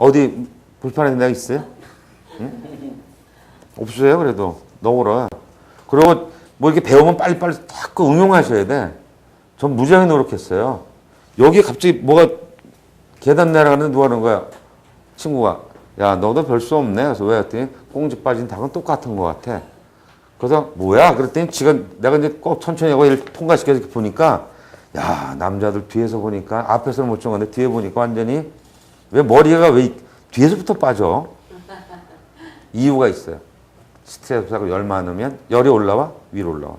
어디 불편한 데가 있어요? 응? 없어요 그래도 너그러 그리고 뭐 이렇게 배우면 빨리빨리 자꾸 응용하셔야 돼. 전 무지하게 노력했어요. 여기 갑자기 뭐가 계단 내려가는데 누가 하는 거야? 친구가 야 너도 별 수 없네. 그래서 왜 했더니 꽁지 빠진 닭은 똑같은 것 같아. 그래서 뭐야? 그랬더니 지가 내가 이제 꼭 천천히 하고 일 통과시켜서 보니까 야 남자들 뒤에서 보니까 앞에서는 못 정하는데 뒤에 보니까 완전히 왜 머리가 왜 뒤에서부터 빠져? 이유가 있어요. 스트레스하고 열 많으면 열이 올라와 위로 올라와.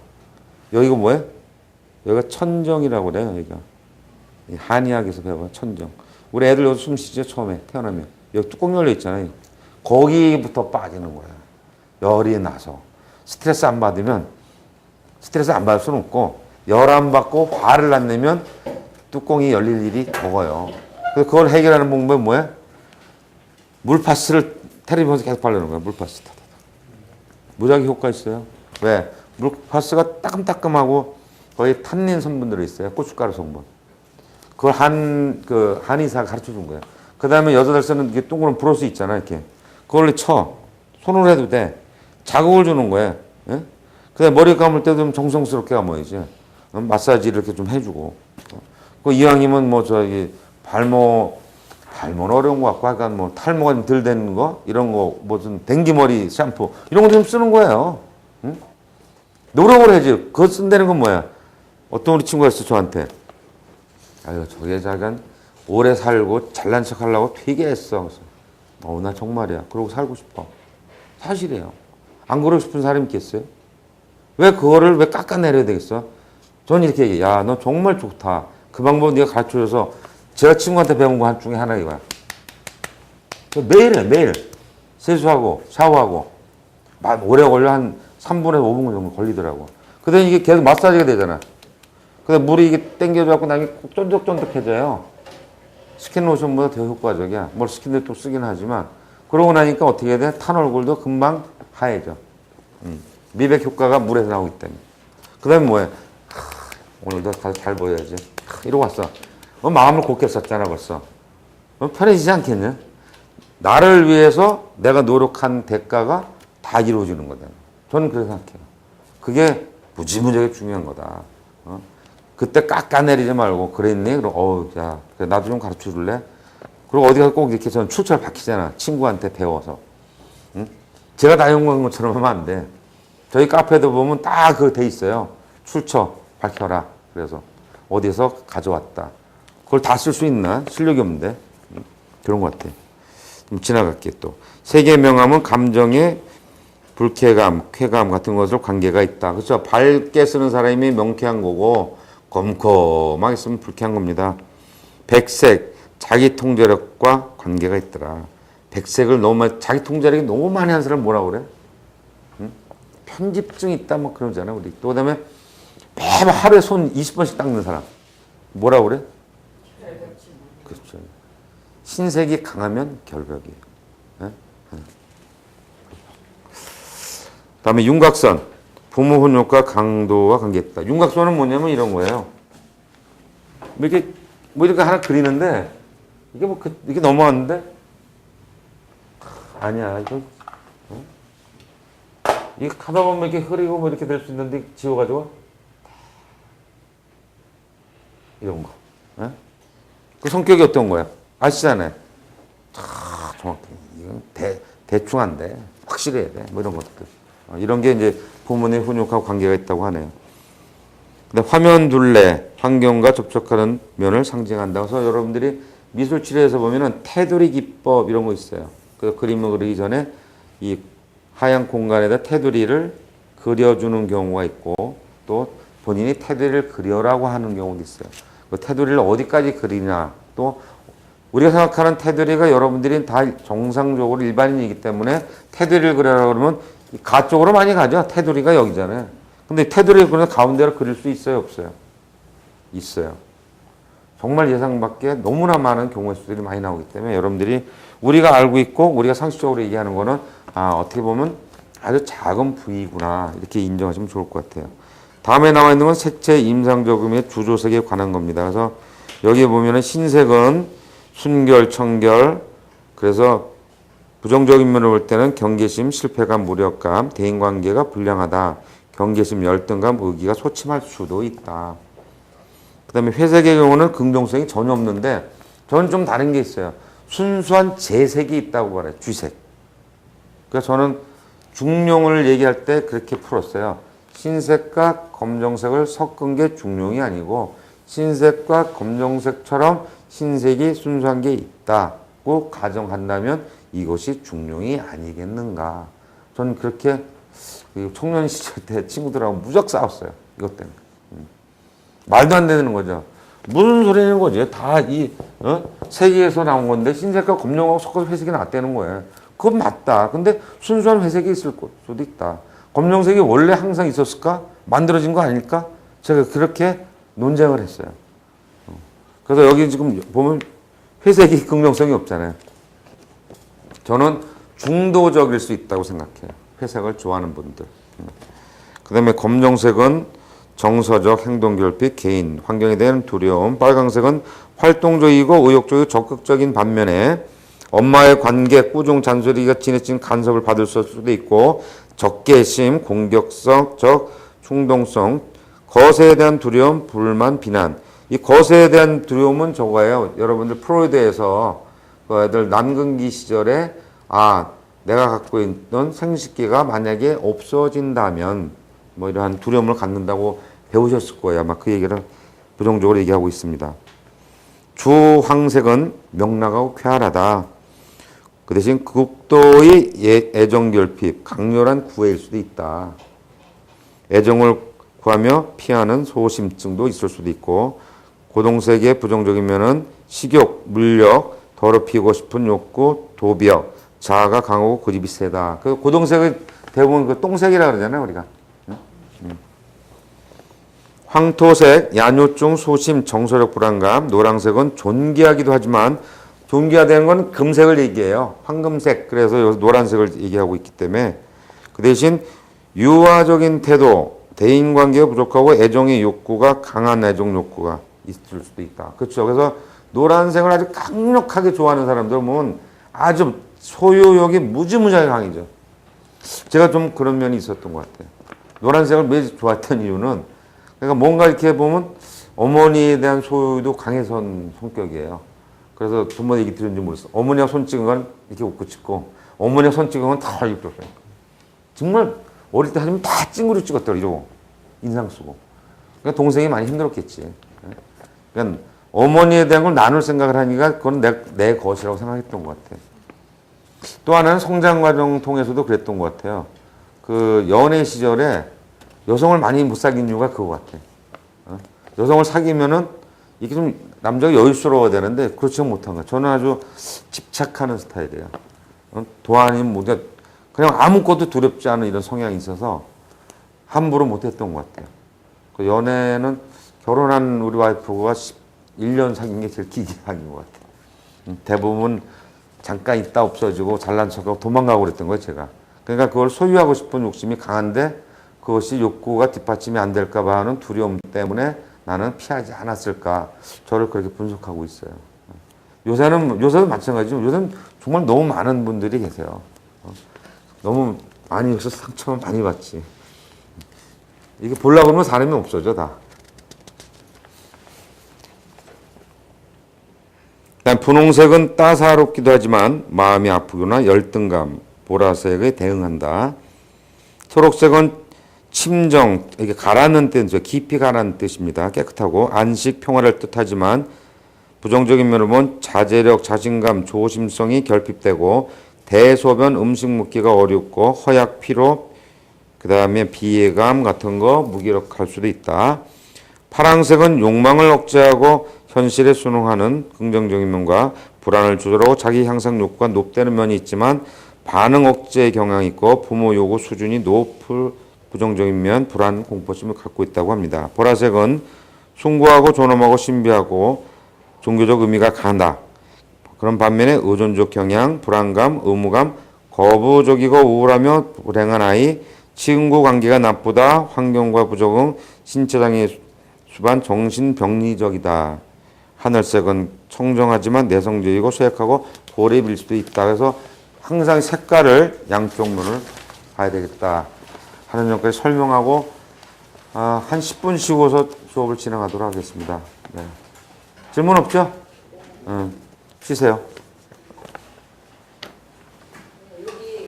여기가 뭐예요? 여기가 천정이라고 그래요. 여기가 이 한의학에서 배워 천정. 우리 애들 여기서 숨 쉬죠 처음에 태어나면 여기 뚜껑 열려 있잖아요. 거기부터 빠지는 거야. 열이 나서 스트레스 안 받으면 스트레스 안 받을 수는 없고 열 안 받고 화를 안 내면 뚜껑이 열릴 일이 적어요. 그래서 그걸 해결하는 방법은 뭐야? 물파스를 텔레비전에서 계속 바르는 거야. 물파스. 무작위 효과 있어요. 왜? 물파스가 따끔따끔하고 거의 탄닌 성분 들어 있어요. 고춧가루 성분. 그걸 한, 그, 한의사가 가르쳐 준 거예요. 그 다음에 여자들서는 이게 동그란 브로스 있잖아, 이렇게. 그걸로 쳐. 손으로 해도 돼. 자극을 주는 거예요. 예? 그 다음에 머리 감을 때도 좀 정성스럽게 감아야지. 어, 마사지 이렇게 좀 해주고. 어. 그 이왕이면 뭐 저기 발모, 발모는 어려운 것 같고, 약간 뭐 탈모가 좀 덜 되는 거, 이런 거, 무슨 댕기머리 샴푸, 이런 거 좀 쓰는 거예요. 응? 노력을 해야지. 그거 쓴다는 건 뭐야? 어떤 우리 친구가 있어, 저한테. 아유, 저 여자가 오래 살고 잘난 척 하려고 되게 했어. 그래서, 어, 나 정말이야. 그러고 살고 싶어. 사실이에요. 안 그러고 싶은 사람이 있겠어요? 왜 그거를 왜 깎아내려야 되겠어? 저는 이렇게 얘기해. 야, 너 정말 좋다. 그 방법 네가 가르쳐줘서 제가 친구한테 배운 거한 중에 하나 이거야. 매일 해, 매일. 세수하고, 샤워하고. 막 오래 걸려 한 3분에서 5분 정도 걸리더라고. 그다음에 이게 계속 마사지가 되잖아. 근데 물이 이게 땡겨져갖고 꼭 쫀득쫀득해져요. 스킨 로션보다 더 효과적이야. 뭘 스킨도 쓰긴 하지만. 그러고 나니까 어떻게 돼? 탄 얼굴도 금방 하얘져. 음. 미백 효과가 물에서 나오기 때문에. 그 다음에 뭐해? 하, 오늘도 가서 잘 보여야지. 하, 이러고 왔어. 어, 마음을 곱게 썼잖아, 벌써. 어, 편해지지 않겠냐? 나를 위해서 내가 노력한 대가가 다 이루어지는 거다. 저는 그렇게 생각해요. 그게 무지무지하게 중요한 거다. 어? 그때 깎아내리지 말고 그랬니? 그럼 어우 야 그래, 나도 좀 가르쳐 줄래? 그리고 어디 가서 꼭 이렇게 저는 출처를 밝히잖아. 친구한테 배워서. 응? 제가 다 연구한 것처럼 하면 안 돼. 저희 카페도 보면 딱 그거 돼 있어요. 출처 밝혀라. 그래서 어디서 가져왔다. 그걸 다 쓸 수 있나? 실력이 없는데. 응? 그런 것 같아. 좀 지나갈게 또. 세계 명함은 감정의 불쾌감, 쾌감 같은 것으로 관계가 있다. 그렇죠? 밝게 쓰는 사람이 명쾌한 거고 검검하게 쓰면 불쾌한 겁니다. 백색, 자기 통제력과 관계가 있더라. 백색을 너무 많이, 자기 통제력이 너무 많이 한 사람 뭐라 그래? 응? 편집증 있다 뭐 그러잖아 우리. 또 그다음에 매번 하루에 손 20번씩 닦는 사람 뭐라 그래? 신색이 강하면 결벽이에요. 예? 예. 다음에 윤곽선 부모 훈육과 강도와 관계있다. 윤곽선은 뭐냐면 이런 거예요. 뭐 이렇게 뭐 이렇게 하나 그리는데 이게 뭐 그, 이게 넘어왔는데 아니야 이거 어? 이게 하다 보면 이렇게 흐리고 뭐 이렇게 될 수 있는데 지워가지고 이런 거. 예? 그 성격이 어떤 거야? 아시잖아요. 참 정확히 이건 대 대충 안 돼. 확실해야 돼. 뭐 이런 것들. 어, 이런 게 이제 부모님 훈육하고 관계가 있다고 하네요. 근데 화면 둘레, 환경과 접촉하는 면을 상징한다. 그래서 여러분들이 미술 치료에서 보면은 테두리 기법 이런 거 있어요. 그 그림을 그리기 전에 이 하얀 공간에다 테두리를 그려주는 경우가 있고 또 본인이 테두리를 그려라고 하는 경우도 있어요. 그 테두리를 어디까지 그리냐 또 우리가 생각하는 테두리가 여러분들이 다 정상적으로 일반인이기 때문에 테두리를 그려라 그러면 가 쪽으로 많이 가죠. 테두리가 여기잖아요. 근데 테두리 그냥 가운데로 그릴 수 있어요, 없어요? 있어요. 정말 예상 밖에 너무나 많은 경우의 수들이 많이 나오기 때문에 여러분들이 우리가 알고 있고 우리가 상식적으로 얘기하는 거는 아, 어떻게 보면 아주 작은 부위구나 이렇게 인정하시면 좋을 것 같아요. 다음에 나와 있는 건 색채 임상적음의 주조색에 관한 겁니다. 그래서 여기 보면은 흰색은 순결, 청결, 그래서 부정적인 면을 볼 때는 경계심, 실패감, 무력감, 대인관계가 불량하다. 경계심, 열등감, 의기가 소침할 수도 있다. 그 다음에 회색의 경우는 긍정성이 전혀 없는데 저는 좀 다른 게 있어요. 순수한 재색이 있다고 말해요. 쥐색. 그래서 저는 중룡을 얘기할 때 그렇게 풀었어요. 흰색과 검정색을 섞은 게 중룡이 아니고 흰색과 검정색처럼 흰색이 순수한 게 있다고 가정한다면 이것이 중룡이 아니겠는가. 저는 그렇게 그 청년 시절 때 친구들하고 무적 싸웠어요. 이것 때문에. 음. 말도 안 되는 거죠. 무슨 소리는 거지? 다이 어? 세계에서 나온 건데 흰색과 검정하고 섞어서 회색이 나왔다는 거예요. 그건 맞다. 근데 순수한 회색이 있을 수도 있다. 검정색이 원래 항상 있었을까? 만들어진 거 아닐까? 제가 그렇게 논쟁을 했어요. 어. 그래서 여기 지금 보면 회색이 긍정성이 없잖아요. 저는 중도적일 수 있다고 생각해요. 회색을 좋아하는 분들. 그 다음에 검정색은 정서적 행동 결핍, 개인, 환경에 대한 두려움. 빨강색은 활동적이고 의욕적이고 적극적인 반면에 엄마의 관계, 꾸중, 잔소리가 지나친 간섭을 받을 수도 있고 적개심, 공격성 적 충동성, 거세에 대한 두려움, 불만, 비난. 이 거세에 대한 두려움은 저거예요. 여러분들 프로이드에서 그 애들 남근기 시절에 아 내가 갖고 있던 생식기가 만약에 없어진다면 뭐 이러한 두려움을 갖는다고 배우셨을 거예요. 아마 그 얘기를 부정적으로 얘기하고 있습니다. 주 황색은 명랑하고 쾌활하다. 그 대신 극도의 예- 애정 결핍, 강렬한 구애일 수도 있다. 애정을 구하며 피하는 소심증도 있을 수도 있고 고동색의 부정적인 면은 식욕, 물력, 더럽히고 싶은 욕구, 도벽, 자아가 강하고 고집이 세다. 그 고동색은 대부분 그 똥색이라 그러잖아요, 우리가. 황토색, 야뇨증, 소심, 정서적 불안감, 노란색은 존귀하기도 하지만 존귀하다는 건 금색을 얘기해요. 황금색. 그래서 여기서 노란색을 얘기하고 있기 때문에 그 대신 유화적인 태도, 대인관계가 부족하고 애정의 욕구가 강한 애정 욕구가 있을 수도 있다. 그렇죠. 그래서 노란색을 아주 강력하게 좋아하는 사람들 보면 아주 소유욕이 무지무지하게 강해져. 제가 좀 그런 면이 있었던 것 같아요. 노란색을 왜 좋아했던 이유는 그러니까 뭔가 이렇게 보면 어머니에 대한 소유도 강해선 성격이에요. 그래서 부모 얘기 들은지 모르겠어. 어머니가 손 찍은 건 이렇게 웃고 찍고 어머니가 손 찍은 건다 이렇게 찍었어요. 정말 어릴 때 하면 다 찡그려 찍었더라 이러고 인상 쓰고. 그러니까 동생이 많이 힘들었겠지. 그러니까 어머니에 대한 걸 나눌 생각을 하니까 그건 내, 내 것이라고 생각했던 것 같아. 또 하나는 성장 과정 통해서도 그랬던 것 같아요. 그 연애 시절에 여성을 많이 못 사귄 이유가 그거 같아. 어? 여성을 사귀면은 이게 좀 남자가 여유스러워야 되는데 그렇지 못한 거야. 저는 아주 집착하는 스타일이에요. 어? 도안이 뭐 그냥 그냥 아무것도 두렵지 않은 이런 성향이 있어서 함부로 못했던 것 같아요. 그 연애는 결혼한 우리 와이프가 1년 사귄 게 제일 길게 사귄 것 같아요. 음, 대부분 잠깐 있다 없어지고 잘난 척하고 도망가고 그랬던 거예요, 제가. 그러니까 그걸 소유하고 싶은 욕심이 강한데 그것이 욕구가 뒷받침이 안 될까 봐 하는 두려움 때문에 나는 피하지 않았을까. 저를 그렇게 분석하고 있어요. 요새는, 요새도 마찬가지죠. 요새는 정말 너무 많은 분들이 계세요. 어? 너무 많이 여기서 상처만 많이 받지. 이게 보려고 하면 사람이 없어져, 다. 그다음 분홍색은 따사롭기도 하지만 마음이 아프거나 열등감, 보라색에 대응한다. 초록색은 침정, 이게 가라는 뜻이죠. 깊이 가라는 뜻입니다. 깨끗하고 안식, 평화를 뜻하지만 부정적인 면을 보면 자제력, 자신감, 조심성이 결핍되고 대소변, 음식 먹기가 어렵고 허약, 피로, 그 다음에 비애감 같은 거 무기력할 수도 있다. 파랑색은 욕망을 억제하고 현실에 순응하는 긍정적인 면과 불안을 조절하고 자기 향상 욕구가 높다는 면이 있지만 반응 억제의 경향이 있고 부모 요구 수준이 높을 부정적인 면, 불안, 공포심을 갖고 있다고 합니다. 보라색은 숭고하고 존엄하고 신비하고 종교적 의미가 강하다. 그런 반면에 의존적 경향, 불안감, 의무감, 거부적이고 우울하며 불행한 아이, 친구 관계가 나쁘다, 환경과 부적응, 신체장애 수반 정신병리적이다. 하늘색은 청정하지만 내성적이고 쇠약하고 고립일 수도 있다. 그래서 항상 색깔을 양쪽 눈을 봐야 되겠다 하는 점까지 설명하고 아, 한 10분 쉬고서 수업을 진행하도록 하겠습니다. 네. 질문 없죠? 응. 쉬세요.